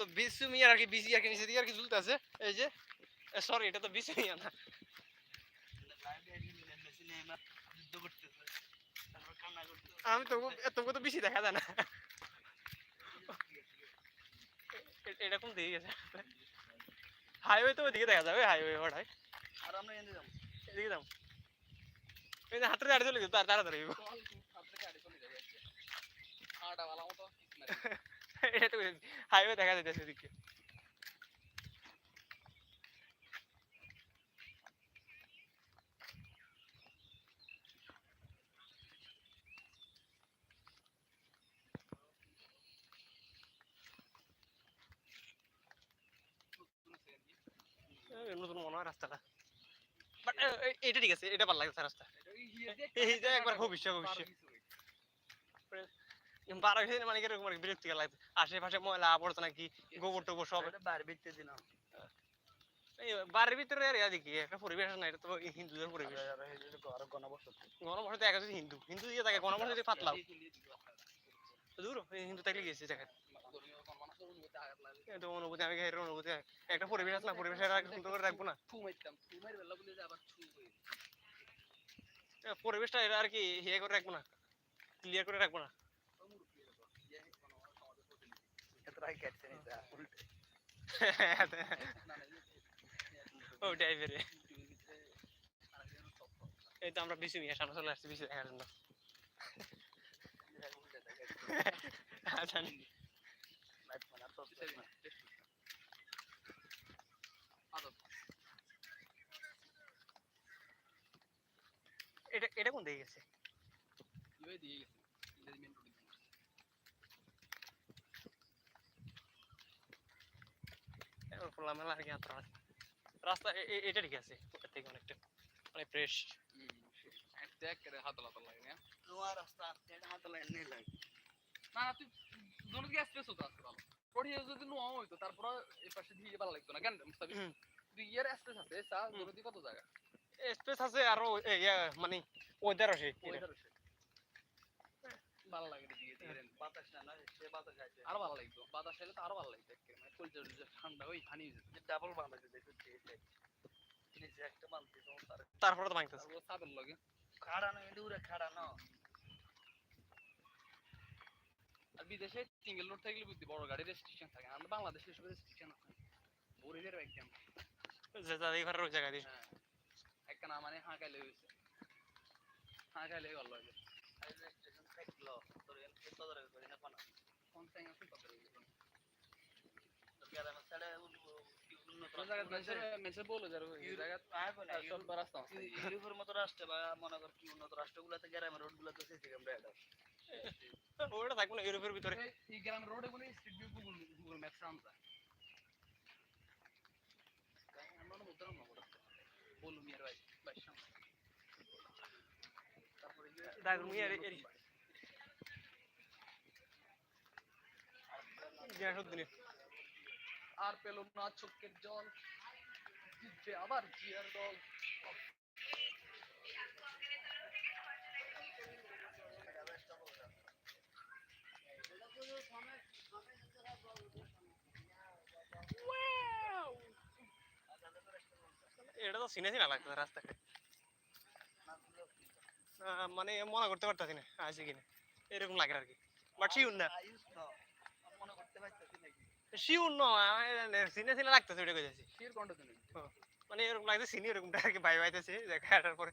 তো বিসু মিয়া আর কি বিসি আর কি নিচে দিকে আর কি ঝুলতে আছে এই যে সরি এটা তো বিসু মিয়া না। আমি তো তোকে তো বেশি দেখা যায় না। এ- এটা কোন দিকে গেছে? হাইওয়ে তো ওইদিকে দেখা যাবে হাইওয়ে ওটাই আর আমরা এনে যাব। এদিকে যাও এই যে হাতের গাড়ি চলে গেছে তার তাড়াতাড়ি হইবো। এটা তো হাইওয়ে দেখা নতুন মনে হয় রাস্তাটা। বাট এটা ঠিক আছে এটা ভালো লাগছে রাস্তা। এই যে একবার ভবিষ্য ভবিষ্য বারো দিন মানে কীরকম আর কি বিরক্তিকর লাগছে আশেপাশে ময়লা আবর্জনা কি গোবর টোবর সব? বাইরে বেচতে দিন বাড়ির ভিতরে আর একটা পরিবেশ না এটা তো হিন্দুদের পরিবেশ। গণবসত। গণমাসে তো একাধিক হিন্দু হিন্দু দিয়ে থাকে গণমাসে যদি দূর হিন্দু থাকলে গেছে জায়গায়। কিন্তু অনুভূতি আমি এর অনুভূতি একটা পরিবেশ আছে না পরিবেশ সুন্দর করে রাখব না। পরিবেশটা এটা আর কি ইয়ে করে রাখব না ক্লিয়ার করে রাখব না। এতটাই কাটছে নিতে উল্টে ও ড্রাইভারে এই তো আমরা বিসি নিয়ে সামনে চলে আসছি বিসি দেখার জন্য। এটা এটা কোন দিকে গেছে? এবার খোলা মেলা আর কি হাতরা রাস্তা এটা ঠিক আছে ওটার থেকে অনেকটা মানে ফ্রেশ তোমার রাস্তা এটা হাতে লাগে। না তুই দোনো দিকে স্পেস হতো আজকে ভালো। পড়িয়ে যদি নোয়া হইতো তারপর এই পাশে দিয়ে ভালো লাগতো না। কেন মুস্তাফিজ? তুই ইয়ার স্পেস আছে সা। দোনো দিকে কত জায়গা? স্পেস আছে আর ইয়া, মানে ওয়েদার আছে ওয়েদার আছে। ভালো লাগে রে দিকে দিকে বাতাস না না সে বাতাস আছে। আরও ভালো লাগতো। বাতাস এলে তো আরও ভালো লাগতো মানে কলজা ঠান্ডা ডাবল বানাইছে দেখো তারপরে তো ভাঙতেছে লগে। আর বিদেশে সিঙ্গেল রোড থাকলে বুঝতি বড় গাড়ি রেস্ট্রিকশন থাকে। আমরা বাংলাদেশে এসব রেস্ট্রিকশন আছে। বরিদের একদম। যে যাদের ঘরের ওই জায়গা দিয়ে। হ্যাঁ। একটা না মানে হাঁ খাইলে হয়েছে হাঁ খাইলে গল্প হয়েছে স্টেশন থাকল। মতো রাষ্ট্রে বা মনে কর কি উন্নত রাষ্ট্রগুলোতে গ্রামের রোডগুলোতে সিসি ওটা থাকব না ইউরোপের ভিতরে এই- গ্রাম রোডে বলে street view Google Google maps আনতা আমরা না না ওটা বলু মিয়ার ভাই ভাই সামনে তারপরে দাগুন মিয়া এর- আর পেল না চোখের জল। জিতবে আবার জিয়ার দল। এটা তো চিনে চিনা লাগতো রাস্তাঘাট। আহ, মানে মনে করতে পারতাছি না আছে কিনা। এরকম লাগে আর কি। বাট না আয়ুষ না মনে করতে পারতেছি শিউর না চিনে চিনে লাগতেছে ওটা কইতাছি। শির কন্ডিশন মানে এরকম লাগছে চিনি এরকমটা আর কি বাই বাইতেছে দেখা আসার পরে।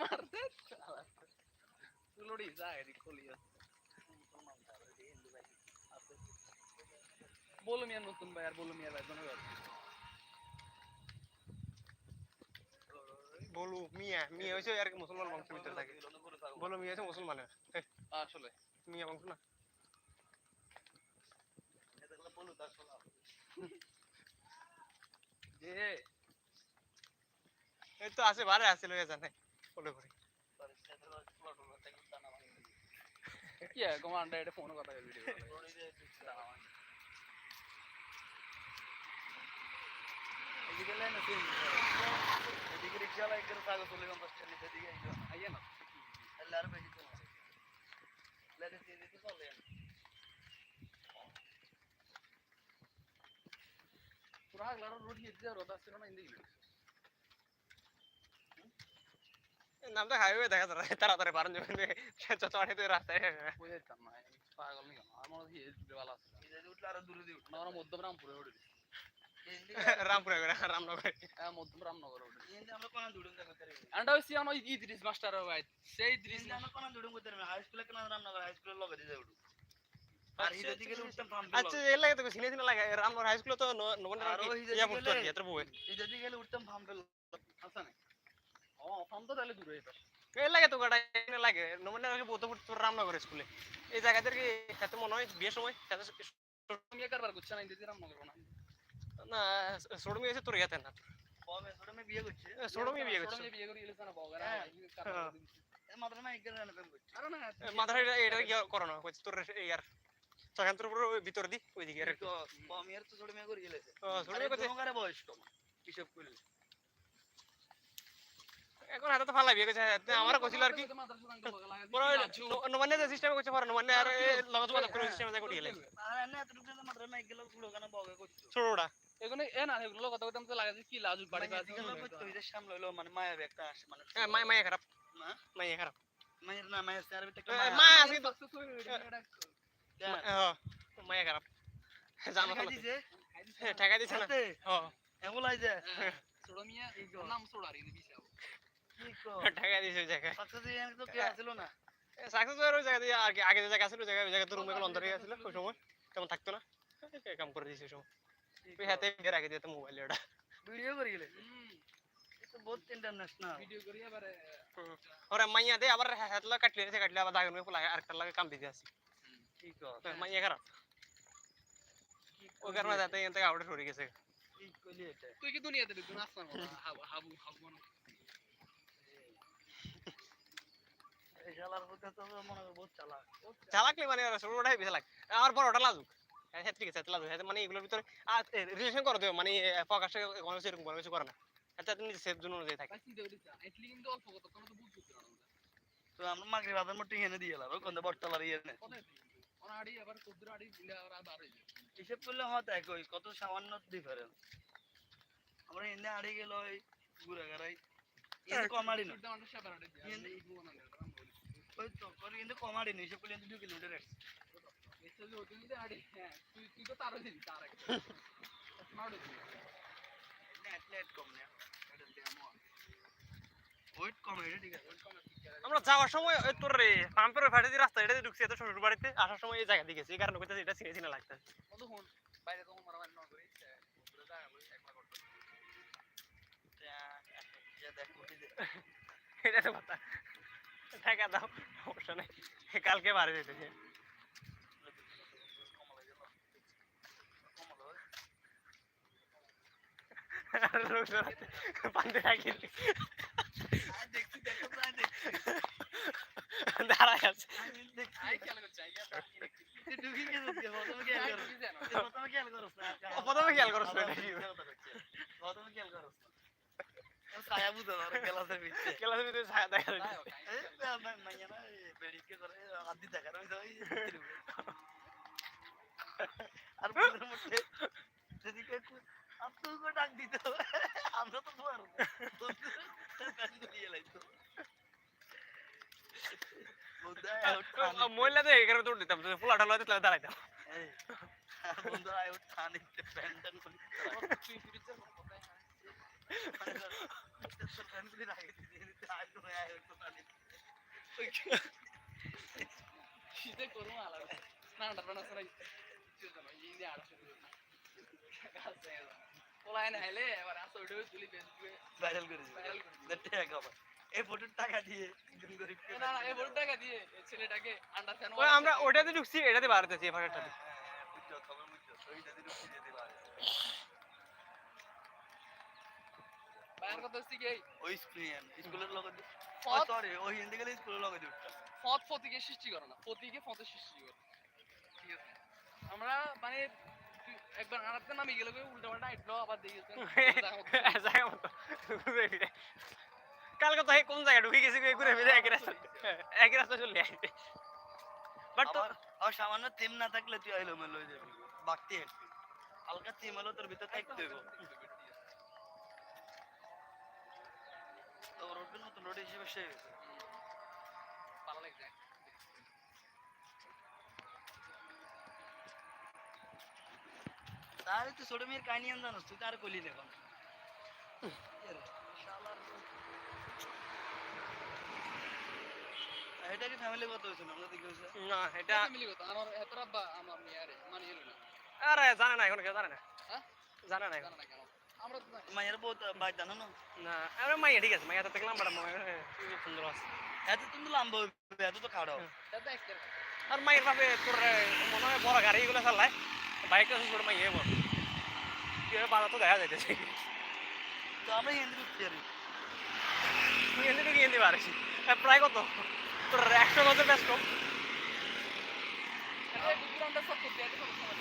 মারতে যায় বলো মিয়া নতুন ভাই আর বলো মিয়া ভাই ধন্যবাদ বলু মিয়া মিয়া হয়েছে আর মুসলমান বংশের ভিতরে থাকে। বলু মিয়া হয়েছে মুসলমানের হ্যাঁ। আসলে। মিয়া বংশ না। এই আছে বারে আছে লয়ে জানে বলে করে কি কমান্ডার এটা ফোন কথা ভিডিও এদিকে লাইন আছে। এদিকে রিক্সাওয়ালা একজন কাগজ চলে গেল দশটার নিচে দিকে আইলো আইয়া না তাহলে আর বেশি কম আছে লেগে দিয়ে দিতে চলে পুরা আগলার রোড হিট দিয়ে রোদ আসছিল না ইন্দিকে নামটা হাইওয়ে দেখা যায় তাড়াতাড়ি পারেন যাবেন যত আড়ে রাস্তায় কই হয় রামনগরে হাই স্কুলে আচ্ছা, আচ্ছা এর লাগে তো সিনে সিনে লাগে রামনগর হাই তো আরও ইয়া পড়তো এত বই। উঠতাম আছে না ও ফার্ম তো তাহলে দূরে এটা এর লাগে তো গাড়ি এনে লাগে। পড়তো রামনগর স্কুলে এই জায়গাদের কি এত মনে হয় বিয়ের সময়? কারবার করছ না রামনগর না না সোডমি এসে তোর গেছে না মেয়ে বিয়ে করছে সোডমি বিয়ে করছে ছোট বিয়ে করে ইলেছে বগরা। কারবার এই মাত্র না একজন রান্না প্রেম করছে আরে না মাথার এটা কি করোনা কইছে তোর ইয়ার সকান্তর পুরো ভিতর দি ওইদিকে আর তো কমের তো ছোট করে গেলেছে সোডমি কইছে বয়স কম হিসাব করলে এখন হাতে তো ফালাই বিয়ে কইছে আমারও কইছিল আর কি। পুরো নমানে যে সিস্টেম কইছে পরে নমানে আর লগত যোগাযোগ করে সিস্টেমে যাই করি গেলে আর এনে এতটুকু না মাত্র না গেল পুরো গানা বগে করছে। ছোটটা এগুলো এ না এগুলো কথা তো লাগে কি লাজুক বাড়ি মানে বাড়ি দিকে লোক হইছে সামনে হইল মানে মায়া একটা আসে মানে হ্যাঁ খারাপ। খারাপ। মায়ের না মায়ের স্যার এ, মায়া আছে। তো। হ্যাঁ খারাপ। জানো দিছে? দিছে না। হ্যাঁ এমন লাইছে ছোট মিয়া নাম কো টাকা দিছে ওই জায়গায় সাকসেস এনে তো কে আসলো না সাকসেস ওই জায়গা দিয়ে আগে আগে যে জায়গা ছিল ওই জায়গা ওই জায়গা তো রুমে গুলো অন্তর হয়ে গেছিল ওই সময় তেমন থাকতো না এই কাম করে দিয়েছে ওই সময় ওই হাতে বের আগে দিতে মোবাইল ওটা ভিডিও করে গেলে এ তো বহুত ইন্টারন্যাশনাল ভিডিও করি এবারে ওরে মাইয়া দে আবার হাত লাগা কাটলে সে কাটলে আবার দাগ নুয়ে ফুলা আরেকটা লাগে কাম দিতে আসি কি কো মাইয়া খারাপ কি ওই কারণে যাতে এখান থেকে আউটে সরে গেছে কি কইলি এটা তুই কি দুনিয়াতে ঢুকবি না আসলাম হাবু হাবু হাবু না এই শালার মধ্যে তো মনে হয় বহুত চালাক। মানে ছোটটাই বেশি লাগে। বড়টা লাজুক। হ্যাঁ ঠিক আছে লাজুক। হ্যাঁ মানে এগুলোর ভিতরে রিলেশন করে দেবে মানে প্রকাশে কোনো সেরকম কোনো কিছু করে না। আচ্ছা তুমি সেফ জোন অনুযায়ী থাকে। ভাই চিন্তা করিস না। এটলি কিন্তু অল্প কথা কোনো তো বুঝতে পারো না। তো আমরা মাগরি বাদের মধ্যে এনে দিয়ে গেলাম কোন বটতলার ইয়ে নে। আড়ি আবার কুদ্র আড়ি দিলে আবার আবার হিসেব করলে হত একই কত সামান্য ডিফারেন্স আমরা এনে আড়ে গেল ওই গাড়াই আড়ি না। ওই তো কিন্তু করলে দু কিলোমিটার আসছে তুই তো তারও তার আগে দিয়ে আমরা যাওয়ার সময় ওই তোর রে পাম্পের ফাটে যে রাস্তা এটা দিয়ে ঢুকছি এত শ্বশুর বাড়িতে আসার সময় এই জায়গা দিয়ে গেছি এই কারণে কইতেছি এটা বাইরে তখন মারামারি না করি দে এটা তো টাকা দাও সমস্যা নেই। কালকে বাড়ি যেতেছে পান্তে রাখি। দাঁড়ায় আছে। প্রথমে খেয়াল প্রথমে করছ না প্রথমে খেয়াল করছ না, এটা কি? প্রথমে খেয়াল করছ না ছায়া বুঝা আর গেলাসের ভিতরে ক্লাসের ভিতরে ছায়া দেখা খেলা। না মাইয়া না বেড়িকে করে আদি দেখা রই ওই আর বুঝার মধ্যে যদি কে আপনি কো ডাক দিত আমরা তো দুয়ার মহিলাদের এখানে দৌড় দিতাম ফুলা ঢালা দিতে দাঁড়াইতাম বন্ধু আয় উঠ খান একটু প্যান্ট আমরা ওটাতে ঢুকছি এটাতে বাড়াতেছি এবার হ্যাঁ, বুঝছ, খবর বুঝছ। ওই যদি রুটি দিয়ে দিলা। বাইরের কথা হচ্ছে কি ওই স্কুলে স্কুলের লগে ফত সরি ওই হিন্দি গেলে স্কুলের লগে দিয়ে। ফত ফতিকে সৃষ্টি করে না ফতিকে ফতের সৃষ্টি করে। ঠিক আছে? আমরা মানে একবার আড়াতে নামে গেলে উল্টা পাল্টা হাইটলো আবার দিয়ে গেছেন জায়গা মতো কালকে তো কোন জায়গায় ঢুকে গেছি ঘুরে ফিরে একই রাস্তা। একই রাস্তা চলে আসছে বাট তো আবার সামান্য তিম না থাকলে তুই আইলো মেলো হয়ে যাবি। বাড়তি হেঁটবি হালকা তিম হলো তোর ভিতর থাকতে হইব। তো রোডের মতো রোড হিসেবে সে ভালো লাগছে। তাহলে তুই ছোট মেয়ের কাহিনী জানোস তুই তার কলি এটা কি ফ্যামিলি কত হয়েছে আমরা দেখে না এটা ফ্যামিলি কথা? আমার এত আব্বা আমার মেয়ারে মানে এলো না। আরে জানে না এখন কেউ জানে না। হ্যাঁ? জানে না এখন। জানা না কেন আমরা তো জানি। মায়ের বহুত বাই জানো না? না আরে মাইয়া ঠিক আছে মাইয়া তো দেখলাম বড় মাইয়া খুব সুন্দর আছে। এত তুমি লম্বা হইবে এত তো খাড়াও। দাদা একটা আর মাইয়ের ভাবে তোর এ, মনে হয় বড় গাড়ি এগুলো চালায় বাইক আছে ছোট মাইয়া বড়। কি হবে বাজার তো দেখা যাইতেছে। তো আমরা হিন্দি উঠতে পারি তুই ঢুকে এনে পারিস প্রায় কত? তোর একশো বছর ব্যস্ত এটা দুপুরটা সব করতে এটা সব সময়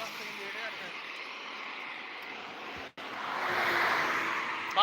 রাস্তা কিন্তু এটা আর কি।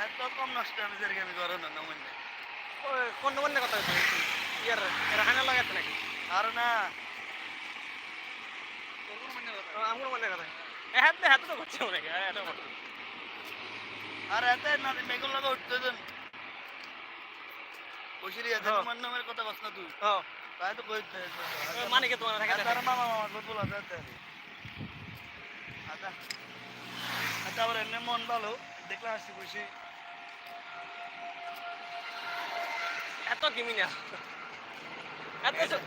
এত কম নষ্ট আমি যেরকম আমি করো না নো মানে ওই কোন নোমানে হয়েছে ইয়ার রাহানা লাগাচ্ছে নাকি আর না কোনো মানে কথা মনে কথা হ্যাঁ হ্যাঁ তো করছে হ্যাঁ এটা আর এত না মেঘল লাগা উঠতে দেন বসিরি আছে হ্যাঁ। তোমার নামের কথা কস না তুই তাই তো কই মানে কি তোমার থাকে তার মামা মামা বলা যাতে আচ্ছা আচ্ছা আবার এমনি মন ভালো দেখলাম আসছি বসি এত এত স-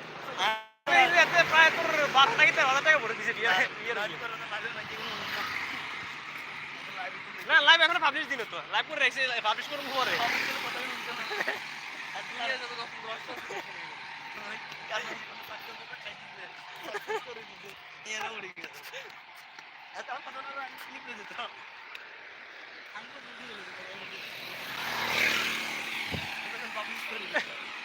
হ্যাঁ যে এতে প্রায় তোর বারো টাকা তেরো হাজার টাকা ভরে দিছে। করো না, লাইভে এখনও পাবলিশ দিল তো। লাইভ করে রেখেছে পাবলিশ করব পরে। সবগুলো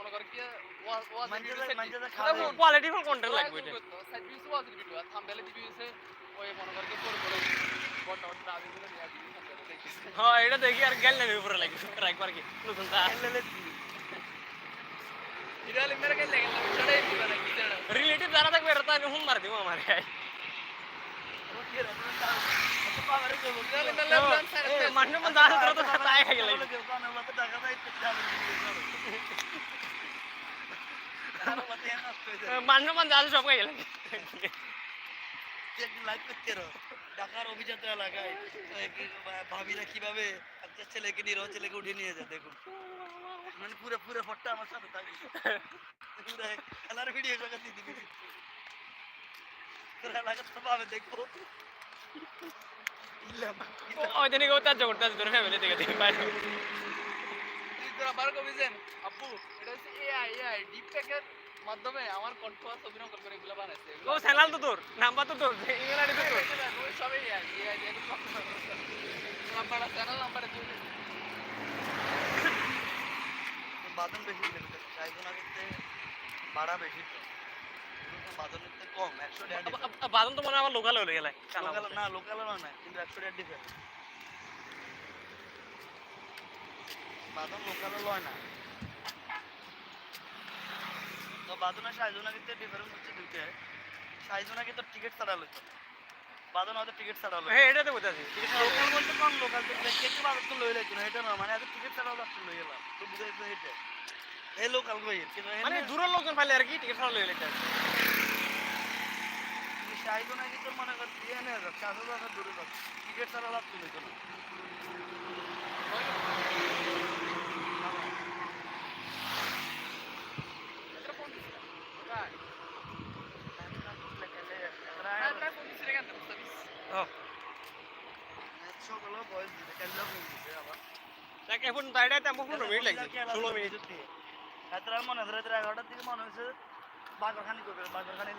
মনে কর কি ওয়াজ ওয়াজ ভিডিও সেট দি এটা কোয়ালিটিফুল কন্টেন্ট লাগবে এটা সাইড ভিউ ওয়াজ ভিডিও আর থাম্বনেলে দিবি হইছে ওই মনে কর কি পরে পরে বট বট দাবি করে নিয়ে দিবি থাম্বনেলে দেখিস হ্যাঁ এটা দেখি আর গেল না উপরে লাগবে একবার কি নতুন তা এটা হলে মেরে গেলে গেল চড়ে দিবা না কি চড়া রিলেটিভ যারা থাকবে এটা তো আমি হুম মার দিব আমার মানুষ মন দাঁড়া তোরা তো তাই খাই গেলে মানুষ মন দাঁড়া সব ঢাকার অভিজাত এলাকায় ভাবিরা কীভাবে একটা ছেলেকে নিরহ ছেলেকে উঠে নিয়ে যায় দেখুন। মানে পুরো পুরো ফটটা আমার সাথে থাকে খেলার ভিডিও দিবি। তোর এলাকা তো পাবে দেখব। ওই ত্যায্য করতে আছে তোর ফ্যামিলি থেকে দেখে বাইরে তুই তোরা বার কবিছেন আপু এটা হচ্ছে এআই এআই ডিপ ফেকের মাধ্যমে আমার কণ্ঠ আর ছবি নকল করে এগুলো বানাইছে। ও চ্যানেল তো তোর নাম্বার তো তোর ইমেল আইডি তো তোর। সবই এআই এআই দিয়ে নাম্বার চ্যানেল নাম্বারে দিয়ে বাদন বেশি করতে ভাড়া বেশি তো। বাদনের কম একশো বাদন তো মনে হয় আমার লোকাল হয়ে গেলে। না লোকাল না কিন্তু একশো ডিফারেন্ট বাদন লোকালে লয় না। তো বাদন আর সাইজুনা কিন্তু ডিফারেন্স হচ্ছে দুইটা সাইজুনা কিন্তু টিকিট ছাড়া লইত বাদন হয়তো টিকিট ছাড়া লই হ্যাঁ এটাতে বুঝাছি লোকাল বলতে কোন লোকাল তো কিন্তু বাদন তো লই লইতো না এটা না মানে এত টিকিট ছাড়া হলো লই এলাম তো বুঝাইছো এটা এই লোকাল কই কিন্তু মানে দূরের লোকজন পাইলে আর কি টিকিট ছাড়া লই লইতে সাইজুনা কিন্তু মনে কর দিয়ে নিয়ে যাচ্ছে আসলে দূরে যাচ্ছে টিকিট ছাড়া লাভ তুলে না এখন দাঁড়াইতে আমার পনেরো মিনিট লাগছে ষোলো মিনিট। রাত্রে মনে হয় রাত্রে এগারোটার দিকে মনে হয়েছে বাগরখানি করবে বাগরখানি